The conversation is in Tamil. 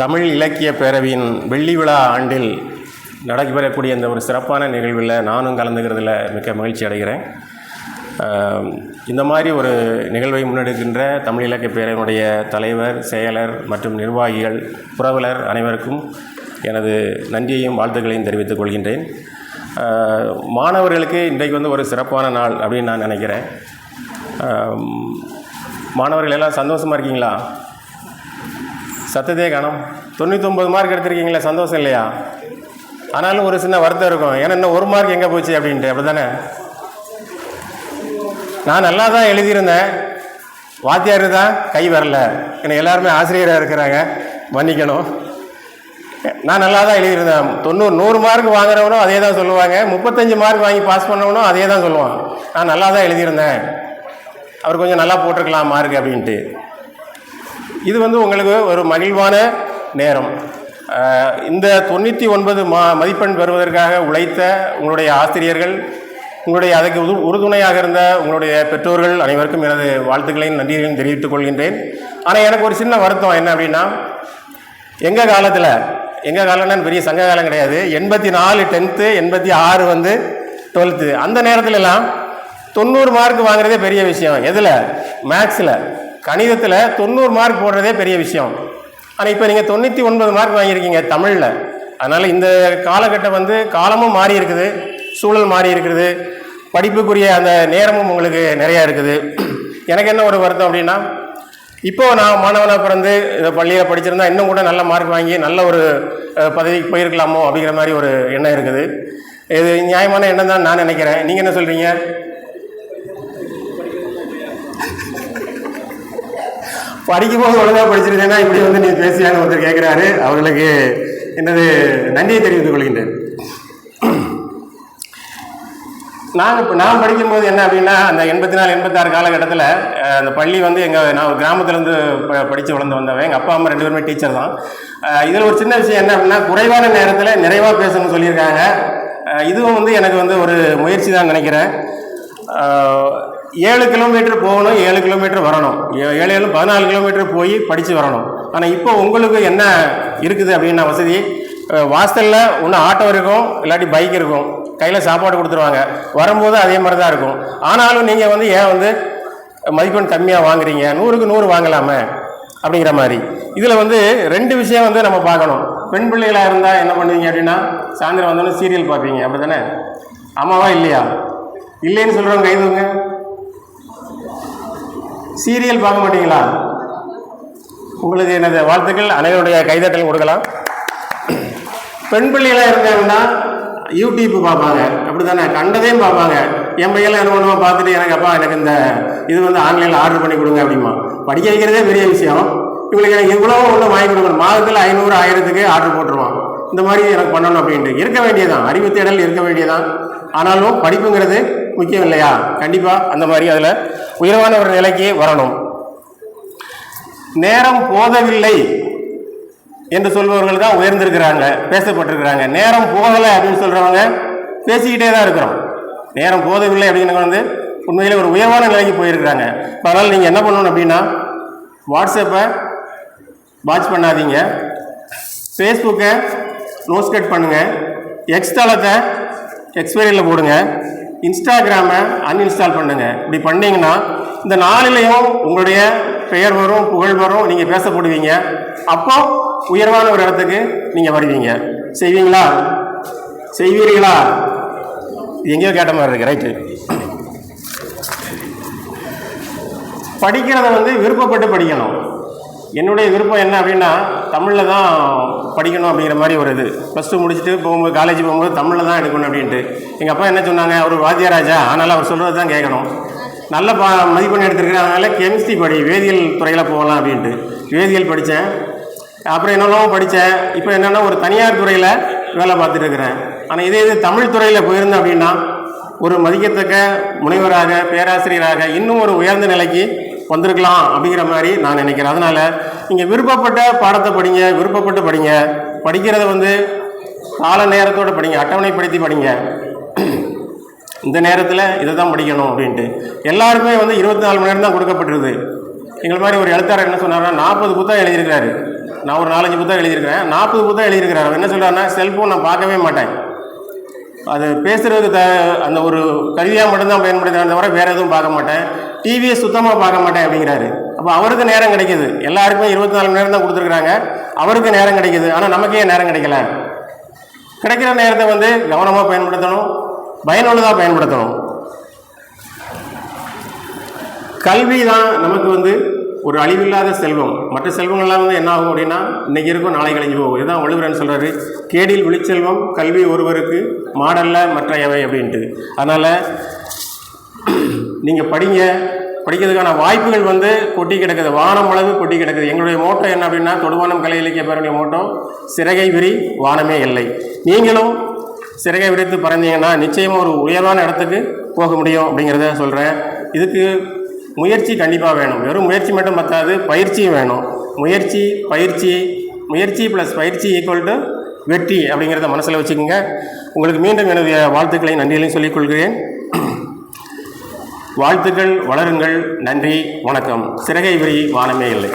தமிழ் இலக்கிய பேரவையின் வெள்ளி விழா ஆண்டில் நடைபெறக்கூடிய இந்த ஒரு சிறப்பான நிகழ்வில் நானும் கலந்துக்கிறதுல மிக்க மகிழ்ச்சி அடைகிறேன். இந்த மாதிரி ஒரு நிகழ்வை முன்னெடுக்கின்ற தமிழ் இலக்கிய பேரவையினுடைய தலைவர் செயலர் மற்றும் நிர்வாகிகள் புரவலர் அனைவருக்கும் எனது நன்றியையும் வாழ்த்துக்களையும் தெரிவித்துக் கொள்கின்றேன். மாணவர்களுக்கு இன்றைக்கு வந்து ஒரு சிறப்பான நாள் அப்படின்னு நான் நினைக்கிறேன். மாணவர்கள் எல்லாம் சந்தோஷமாக இருக்கீங்களா? சத்தத்தையே காணோம். தொண்ணூத்தொம்பது மார்க் எடுத்திருக்கீங்களே சந்தோஷம் இல்லையா? ஆனாலும் ஒரு சின்ன வருத்தம் இருக்கும். ஏன்னா இன்னும் ஒரு மார்க் எங்கே போச்சு அப்படின்ட்டு அப்படி தானே நான் நல்லா தான் எழுதியிருந்தேன். வாத்தியார் தான் கை வரல. எனக்கு எல்லாருமே ஆசிரியராக இருக்கிறாங்க. மன்னிக்கணும். நான் நல்லா தான் எழுதியிருந்தேன். தொண்ணூறு நூறு மார்க் வாங்குறவனும் அதே தான் சொல்லுவாங்க. முப்பத்தஞ்சு மார்க் வாங்கி பாஸ் பண்ணவனும் அதே தான் சொல்லுவான். நான் நல்லா தான் எழுதியிருந்தேன். அவர் கொஞ்சம் நல்லா போட்டிருக்கலாம் மார்க் அப்படின்ட்டு. இது வந்து உங்களுக்கு ஒரு மகிழ்வான நேரம். இந்த தொண்ணூற்றி ஒன்பது மா மதிப்பெண் பெறுவதற்காக உழைத்த உங்களுடைய ஆசிரியர்கள் உங்களுடைய அதுக்கு உது உறுதுணையாக இருந்த உங்களுடைய பெற்றோர்கள் அனைவருக்கும் எனது வாழ்த்துக்களையும் நன்றிகளையும் தெரிவித்துக் கொள்கின்றேன். ஆனால் எனக்கு ஒரு சின்ன வருத்தம் என்ன அப்படின்னா எங்கள் காலத்தில் எங்கள் காலம்னா பெரிய சங்க காலம் கிடையாது. எண்பத்தி நாலு டென்த்து எண்பத்தி ஆறு வந்து டுவெல்த்து அந்த நேரத்துலலாம் தொண்ணூறு மார்க் வாங்குறதே பெரிய விஷயம். எதில்? மேக்ஸில் கணிதத்தில் தொண்ணூறு மார்க் போடுறதே பெரிய விஷயம். ஆனால் இப்போ நீங்கள் தொண்ணூற்றி ஒன்பது மார்க் வாங்கியிருக்கீங்க தமிழில். அதனால் இந்த காலகட்டம் வந்து காலமும் மாறி இருக்குது சூழல் மாறி இருக்குது. படிப்புக்குரிய அந்த நேரமும் உங்களுக்கு நிறையா இருக்குது. எனக்கு என்ன ஒரு வருத்தம் அப்படின்னா இப்போ நான் மாணவனாக பிறந்து இந்த பள்ளியில் படிச்சிருந்தா இன்னும் கூட நல்ல மார்க் வாங்கி நல்ல ஒரு பதவிக்கு போயிருக்கலாமோ அப்படிங்கிற மாதிரி ஒரு எண்ணம் இருக்குது. இது நியாயமான எண்ணம் தான் நான் நினைக்கிறேன். நீங்கள் என்ன சொல்கிறீங்க படிக்கும்போது ஒழுங்காக படிச்சிருந்தேன்னா இப்படி வந்து நீ பேசியான்னு ஒருத்தர் கேட்குறாரு அவர்களுக்கு எனது நன்றியை தெரிவித்துக் கொள்கின்றேன். நான் இப்போ நான் படிக்கும்போது என்ன அப்படின்னா அந்த எண்பத்தி நாலு எண்பத்தாறு காலகட்டத்தில் அந்த பள்ளி வந்து எங்கள் நான் ஒரு கிராமத்துலேருந்து ப படித்து வளர்ந்து வந்தவன். எங்கள் அப்பா அம்மா ரெண்டு பேருமே டீச்சர் தான். இதில் ஒரு சின்ன விஷயம் என்ன அப்படின்னா குறைவான நேரத்தில் நிறைவாக பேசணும்னு சொல்லியிருக்காங்க. இதுவும் வந்து எனக்கு வந்து ஒரு முயற்சி தான் நினைக்கிறேன். ஏழு கிலோமீட்டர் போகணும் ஏழு கிலோமீட்டர் வரணும். ஏ- ஏழு ஏழு பதினாலு கிலோமீட்டர் போய் படித்து வரணும். ஆனால் இப்போ உங்களுக்கு என்ன இருக்குது அப்படின்னா வசதி? வாசலில் ஒன்று ஆட்டோ இருக்கும் இல்லாட்டி பைக் இருக்கும். கையில் சாப்பாடு கொடுத்துருவாங்க. வரும்போது அதே மாதிரி தான் இருக்கும். ஆனாலும் நீங்கள் வந்து ஏன் வந்து மதிப்பெண் கம்மியாக வாங்குறீங்க? நூறுக்கு நூறு வாங்கலாமே? அப்படிங்கிற மாதிரி. இதில் வந்து ரெண்டு விஷயம் வந்து நம்ம பார்க்கணும். பெண் பிள்ளைகளாக இருந்தால் என்ன பண்ணுவீங்க அப்படின்னா சாயந்தரம் வந்தோன்னே சீரியல் பார்ப்பீங்க. அப்படி தானே ஆமாவா இல்லையா? இல்லைன்னு சொல்கிறவங்க கைதுங்க சீரியல் பார்க்க மாட்டீங்களா? உங்களுக்கு எனது வாழ்த்துக்கள். அனைவருடைய கைதட்டல் கொடுக்கலாம். பெண் பிள்ளைகளாக இருக்காங்கன்னா யூடியூப் பார்ப்பாங்க. அப்படி தானே கண்டதையும் பார்ப்பாங்க. என் பையெல்லாம் என்ன பண்ணுவோம் பார்த்துட்டு எனக்கு அப்பா எனக்கு இந்த இது வந்து ஆன்லைனில் ஆர்டர் பண்ணி கொடுங்க அப்படிமா படிக்க வைக்கிறதே பெரிய விஷயம். இவங்களுக்கு எனக்கு இவ்வளோ ஒன்று வாங்கி கொடுக்கணும் மாதத்தில் ஐநூறு ஆயிரத்துக்கு ஆர்டர் போட்டுருவான். இந்த மாதிரி எனக்கு பண்ணணும் அப்படின்ட்டு. இருக்க வேண்டியதான் அறிவு தேடல் இருக்க வேண்டியதான் ஆனாலும் படிப்புங்கிறது முக்கியம் இல்லையா? கண்டிப்பாக அந்த மாதிரி அதில் உயர்வான ஒரு நிலைக்கு வரணும். நேரம் போதவில்லை என்று சொல்பவர்கள் தான் உயர்ந்திருக்கிறாங்க பேசப்பட்டிருக்கிறாங்க. நேரம் போகலை அப்படின்னு சொல்கிறவங்க பேசிக்கிட்டே தான் இருக்கிறோம். நேரம் போதவில்லை அப்படின்னு வந்து உண்மையில் ஒரு உயர்வான நிலைக்கு போயிருக்கிறாங்க. அதனால் நீங்கள் என்ன பண்ணணும் அப்படின்னா வாட்ஸ்அப்பை வாட்ச் பண்ணாதீங்க. ஃபேஸ்புக்கை நோஸ்கட் பண்ணுங்கள் எக்ஸ்தலத்தை எக்ஸ்பைரியில் போடுங்க. இன்ஸ்டாகிராமை அன்இன்ஸ்டால் பண்ணுங்கள் இப்படி பண்ணிங்கன்னா இந்த நாளிலையும் உங்களுடைய பெயர் வரும் புகழ் வரும் நீங்கள் பேசப்படுவீங்க. அப்போ உயர்வான ஒரு இடத்துக்கு நீங்கள் வருவீங்க. செய்வீங்களா? செய்வீர்களா? எங்கேயோ கேட்ட மாதிரி இருக்கு. ரைட்டு படிக்கிறத வந்து விருப்பப்பட்டு படிக்கணும். என்னுடைய விருப்பம் என்ன அப்படின்னா தமிழில் தான் படிக்கணும் அப்படிங்கிற மாதிரி ஒரு இது. ப்ளஸ் டூ முடிச்சுட்டு போகும்போது காலேஜ் போகும்போது தமிழில் தான் எடுக்கணும் அப்படின்ட்டு. எங்கள் அப்பா என்ன சொன்னாங்க அவர் வாத்தியராஜா அதனால் அவர் சொல்கிறது தான் கேட்கணும். நல்ல பா மதிப்பெண் எடுத்துருக்கிறதுனால அதனால் கெமிஸ்ட்ரி படி வேதியியல் துறையில் போகலாம் அப்படின்ட்டு. வேதியியல் படித்தேன். அப்புறம் என்னெல்லாம் படித்தேன். இப்போ என்னென்னா ஒரு தனியார் துறையில் வேலை பார்த்துட்டு இருக்கிறேன். ஆனால் இதே இது தமிழ் துறையில் போயிருந்தேன் அப்படின்னா ஒரு மதிக்கத்தக்க முனைவராக பேராசிரியராக இன்னும் ஒரு உயர்ந்த நிலைக்கு வந்திருக்கலாம் அப்படிங்கிற மாதிரி நான் நினைக்கிறேன். அதனால் நீங்கள் விருப்பப்பட்ட பாடத்தை படிங்க விருப்பப்பட்டு படிங்க. படிக்கிறத வந்து கால நேரத்தோடு படிங்க அட்டவணைப்படுத்தி படிங்க. இந்த நேரத்தில் இதை தான் படிக்கணும் அப்படின்ட்டு. எல்லாருக்குமே வந்து இருபத்தி நாலு மணி நேரம் தான் கொடுக்கப்பட்டிருது எங்களை மாதிரி ஒரு எழுத்தாளர் என்ன சொன்னார்னா நாற்பது புத்தகம் எழுதியிருக்கிறாரு. நான் ஒரு நாலஞ்சு புத்தகம் எழுதியிருக்கிறேன். நாற்பது புத்தகம் எழுதியிருக்கிறார். என்ன சொல்கிறாருன்னா செல்ஃபோன் நான் பார்க்கவே மாட்டேன். அது பேசுகிறதுக்கு த அந்த ஒரு கருவியாக மட்டும்தான் பயன்படுத்துகிறேன் தவிர வேறு எதுவும் பார்க்க மாட்டேன். டிவியை சுத்தமாக பார்க்க மாட்டேன் அப்படிங்கிறாரு. அப்போ அவருக்கு நேரம் கிடைக்கிது. எல்லாருக்குமே இருபத்தி நாலு மணி நேரம் தான் கொடுத்துருக்குறாங்க. அவருக்கு நேரம் கிடைக்கிது. ஆனால் நமக்கே நேரம் கிடைக்கல. கிடைக்கிற நேரத்தை வந்து கவனமாக பயன்படுத்தணும். பயனுள்ளதாக பயன்படுத்தணும். கல்வி தான் நமக்கு வந்து ஒரு அழிவில்லாத செல்வம். மற்ற செல்வங்கள்லாம் வந்து என்ன ஆகும் அப்படின்னா இன்னைக்கு இருக்கும் நாளை கழிஞ்சு போகும். இதுதான் வள்ளுவரன் சொல்கிறாரு கேடில் விழிச்செல்வம் கல்வி ஒருவருக்கு மாடல்ல மற்ற எவை அப்படின்ட்டு. அதனால் நீங்கள் படிங்க. படிக்கிறதுக்கான வாய்ப்புகள் வந்து கொட்டி கிடக்குது. வானம் அளவு கொட்டி கிடக்குது. எங்களுடைய மோட்டோ என்ன அப்படின்னா தொடுவானம் கலை இலக்கிய பேருடைய மோட்டோ சிறகை விரி வானமே இல்லை. நீங்களும் சிறகை விரித்து பறந்தீங்கன்னா நிச்சயமாக ஒரு உயர்வான இடத்துக்கு போக முடியும் அப்படிங்கிறத சொல்கிறேன் இதுக்கு முயற்சி கண்டிப்பாக வேணும். வெறும் முயற்சி மட்டும் பத்தாது பயிற்சியும் வேணும். முயற்சி பயிற்சி முயற்சி ப்ளஸ் பயிற்சி ஈக்குவல் டு வெற்றி அப்படிங்கிறத மனசில் வச்சுக்கோங்க. உங்களுக்கு மீண்டும் எனது வாழ்த்துக்களை நன்றிகளையும் சொல்லிக்கொள்கிறேன் வாழ்த்துக்கள் வளருங்கள். நன்றி வணக்கம். சிறகை விரி வானமே இல்லை.